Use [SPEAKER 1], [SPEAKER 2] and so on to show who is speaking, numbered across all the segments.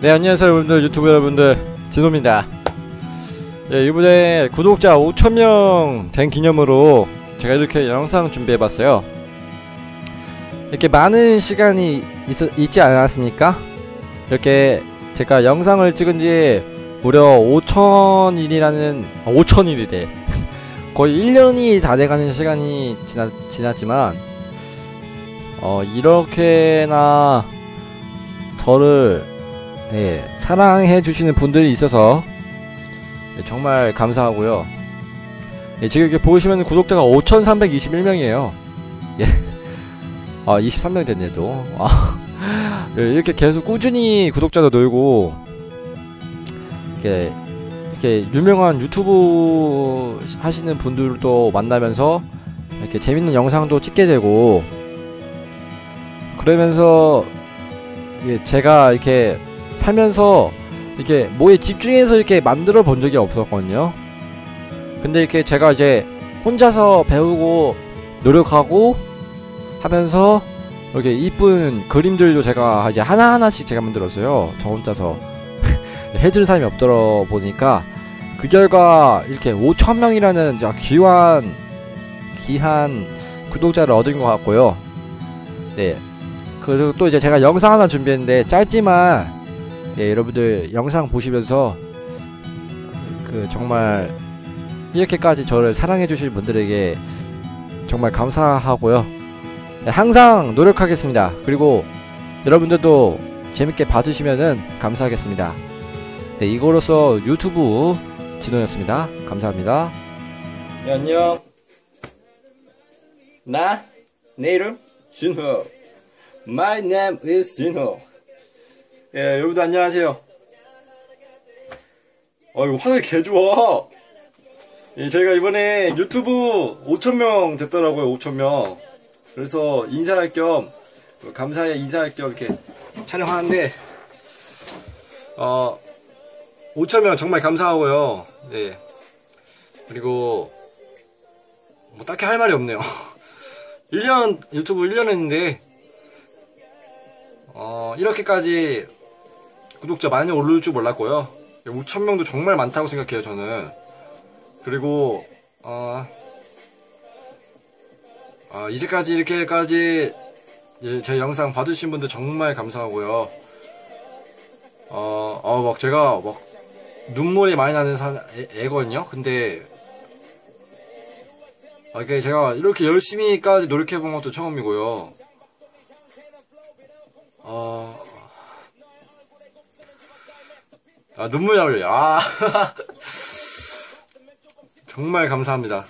[SPEAKER 1] 네 안녕하세요 여러분들. 유튜브 여러분들. 진호입니다. 예, 이번에 구독자 5천명 된 기념으로 제가 이렇게 영상 준비해봤어요. 이렇게 많은 시간이 있, 있지 않았습니까? 이렇게 제가 영상을 찍은지 무려 5천일이라는 아, 5천일이래. 거의 1년이 다 돼가는 시간이 지나, 지났지만 어 이렇게나 저를 예, 사랑해 주시는 분들이 있어서 예, 정말 감사하고요. 예, 지금 이렇게 보시면 구독자가 5,321명이에요. 예. 아, 23명 됐네 또. 아, 예, 이렇게 계속 꾸준히 구독자도 늘고 이렇게 이렇게 유명한 유튜브 하시는 분들도 만나면서 이렇게 재밌는 영상도 찍게 되고 그러면서 이게 제가 이렇게 살면서 이렇게 뭐에 집중해서 이렇게 만들어 본 적이 없었거든요. 근데 이렇게 제가 이제 혼자서 배우고 노력하고 하면서 이렇게 이쁜 그림들도 제가 이제 하나하나씩 제가 만들었어요. 저 혼자서 해줄 사람이 없더러 보니까 그 결과 이렇게 5천명이라는 귀한 귀한 구독자를 얻은 것 같고요. 네. 그리고 또 이제 제가 영상 하나 준비했는데 짧지만 예, 여러분들 영상 보시면서 그 정말 이렇게까지 저를 사랑해 주실 분들에게 정말 감사하고요. 네, 항상 노력하겠습니다. 그리고 여러분들도 재밌게 봐주시면은 감사하겠습니다. 네, 이거로서 유튜브 진호였습니다. 감사합니다.
[SPEAKER 2] 야, 안녕. 나, 내 이름, 준호. My name is 준호. 예, 여러분들 안녕하세요. 어, 이거 화질 개 좋아. 예, 저희가 이번에 유튜브 5천명 됐더라고요, 5천명. 그래서 인사할 겸, 감사에 인사할 겸 이렇게 촬영하는데, 어, 5천명 정말 감사하고요. 네. 그리고, 뭐 딱히 할 말이 없네요. 1년, 유튜브 1년 했는데, 어, 이렇게까지 구독자 많이 오를 줄 몰랐고요. 5천명도 정말 많다고 생각해요, 저는. 그리고, 어, 어 이제까지 이렇게까지 예, 제 영상 봐주신 분들 정말 감사하고요. 어, 어, 막 제가 막 눈물이 많이 나는 사, 애, 애거든요. 근데, 아, 이게 제가 이렇게 열심히까지 노력해본 것도 처음이고요. 어, 아, 눈물 나올려. 아, 정말 감사합니다.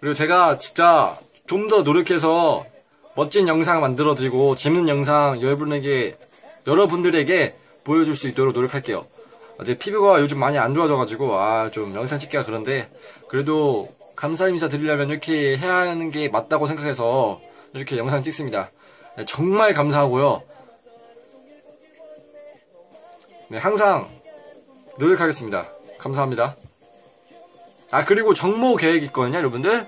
[SPEAKER 2] 그리고 제가 진짜 좀 더 노력해서 멋진 영상 만들어드리고 재밌는 영상 여러분에게, 여러분들에게 보여줄 수 있도록 노력할게요. 제 피부가 요즘 많이 안 좋아져가지고, 아, 좀 영상 찍기가 그런데, 그래도 감사 인사 드리려면 이렇게 해야 하는 게 맞다고 생각해서 이렇게 영상 찍습니다. 네, 정말 감사하고요. 네, 항상 노력하겠습니다. 감사합니다. 아, 그리고 정모 계획 있거든요, 여러분들.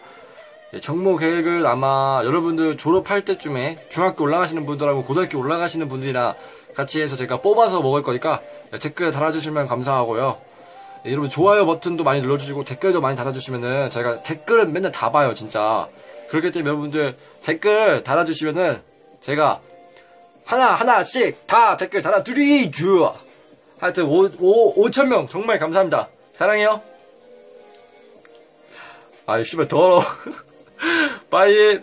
[SPEAKER 2] 네, 정모 계획은 아마 여러분들 졸업할 때쯤에 중학교 올라가시는 분들하고 고등학교 올라가시는 분들이랑 같이 해서 제가 뽑아서 먹을 거니까 댓글 달아주시면 감사하고요. 네, 여러분 좋아요 버튼도 많이 눌러주시고 댓글도 많이 달아주시면은 제가 댓글은 맨날 다 봐요, 진짜. 그렇기 때문에 여러분들 댓글 달아주시면은 제가 하나 하나씩 다 댓글 달아드리죠. 하여튼 5, 5, 5천 명 정말 감사합니다. 사랑해요. 아이 씨발 더러워. 빠이